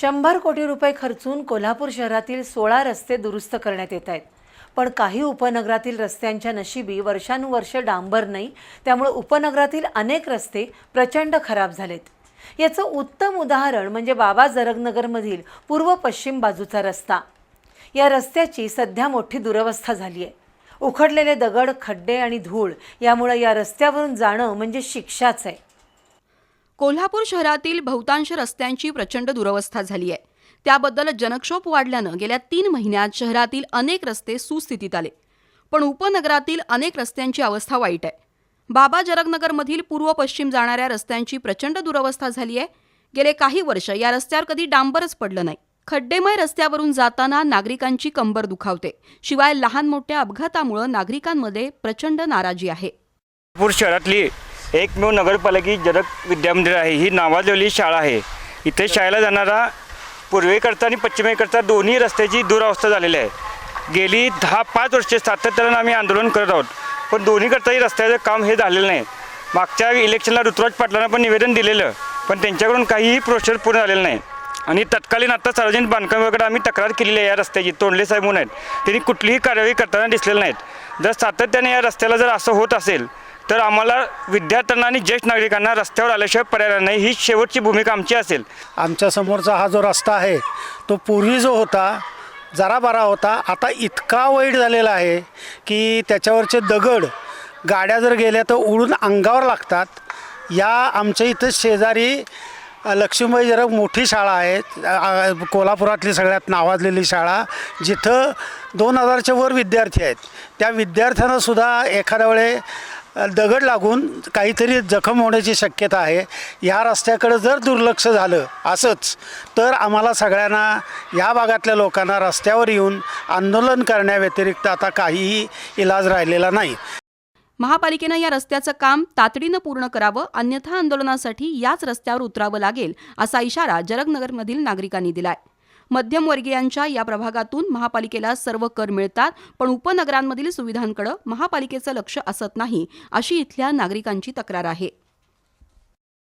शंभर कोटी रुपये खर्चून कोल्हापूर शहरातील सोळा रस्ते दुरुस्त करण्यात येत आहेत. पण काही उपनगरातील रस्त्यांच्या नशिबी वर्षानुवर्ष डांबर नाही त्यामुळे उपनगरातील अनेक रस्ते प्रचंड खराब झालेत. याचं उत्तम उदाहरण म्हणजे बाबा जरगनगरमधील पूर्व पश्चिम बाजूचा रस्ता. या रस्त्याची सध्या मोठी दुरवस्था झाली आहे. उखडलेले दगड खड्डे आणि धूळ यामुळे या रस्त्यावरून जाणं म्हणजे शिक्षाच आहे. कोल्हापूर शहरातील बहुतांश रस्त्यांची प्रचंड दुरवस्था झाली आहे. त्याबद्दल जनक्षोभ वाढल्यानं गेल्या तीन महिन्यात शहरातील अनेक रस्ते सुस्थितीत आले. पण उपनगरातील अनेक रस्त्यांची अवस्था वाईट आहे. बाबा जरगनगरमधील पूर्व पश्चिम जाणाऱ्या रस्त्यांची प्रचंड दुरवस्था झाली आहे. गेले काही वर्ष या रस्त्यावर कधी डांबरच पडलं नाही. खड्डेमय रस्त्यावरून जाताना नागरिकांची कंबर दुखावते. शिवाय लहान मोठ्या अपघातामुळे नागरिकांमध्ये प्रचंड नाराजी आहे. नागपूर शहरातली एकमेव नगरपालिकी जनक विद्यामंदिर आहे. ही नावाजलेली शाळा आहे. इथे शाळेला जाणारा पूर्वेकरता आणि पश्चिमेकरता दोन्ही रस्त्याची दुरावस्था झालेली आहे. गेली दहा पाच वर्षे सातत्यानं आम्ही आंदोलन करत आहोत. पण दोन्हीकरताही रस्त्याचं काम हे झालेलं नाही. मागच्या इलेक्शनला ऋतुराज पाटलांना पण निवेदन दिलेलं पण त्यांच्याकडून काहीही प्रोसेस पूर्ण झालेलं नाही. आणि तत्कालीन आता सार्वजनिक बांधकाम वगैरे आम्ही तक्रार केलेली आहे या रस्त्याची. तोंडले साहेब म्हणून आहेत. त्यांनी कुठलीही कार्यवाही करताना दिसलेली नाहीत. जर सातत्याने या रस्त्याला जर असं होत असेल तर आम्हाला विद्यार्थ्यांना आणि ज्येष्ठ नागरिकांना रस्त्यावर आल्याशिवाय पर्याय नाही. ही शेवटची भूमिका आमची असेल. आमच्या समोरचा हा जो रस्ता आहे तो पूर्वी जो होता जरा बरा होता आता इतका वाईट झालेला आहे की त्याच्यावरचे दगड गाड्या जर गेल्या तर उडून अंगावर लागतात. या आमच्या इथं शेजारी लक्ष्मीबाई जरा मोठी शाळा आहे. कोल्हापुरातली सगळ्यात नावाजलेली शाळा जिथं दोन हजारच्या वर विद्यार्थी आहेत. त्या विद्यार्थ्यांनासुद्धा एखाद्या वेळे दगड लागून काहीतरी जखम होण्याची शक्यता आहे. या रस्त्याकडे जर दुर्लक्ष झालं असंच तर आम्हाला सगळ्यांना या भागातल्या लोकांना रस्त्यावर येऊन आंदोलन करण्याव्यतिरिक्त आता काहीही इलाज राहिलेला नाही. महापालिकेनं या रस्त्याचं काम तातडीनं पूर्ण करावं अन्यथा आंदोलनासाठी याच रस्त्यावर उतरावं लागेल असा इशारा जरगनगरमधील नागरिकांनी दिलाय. मध्यमवर्गीयांच्या या प्रभागातून महापालिकेला सर्व कर मिळतात पण उपनगरांमधील सुविधांकडे महापालिकेचं लक्ष असत नाही अशी इथल्या नागरिकांची तक्रार आहे.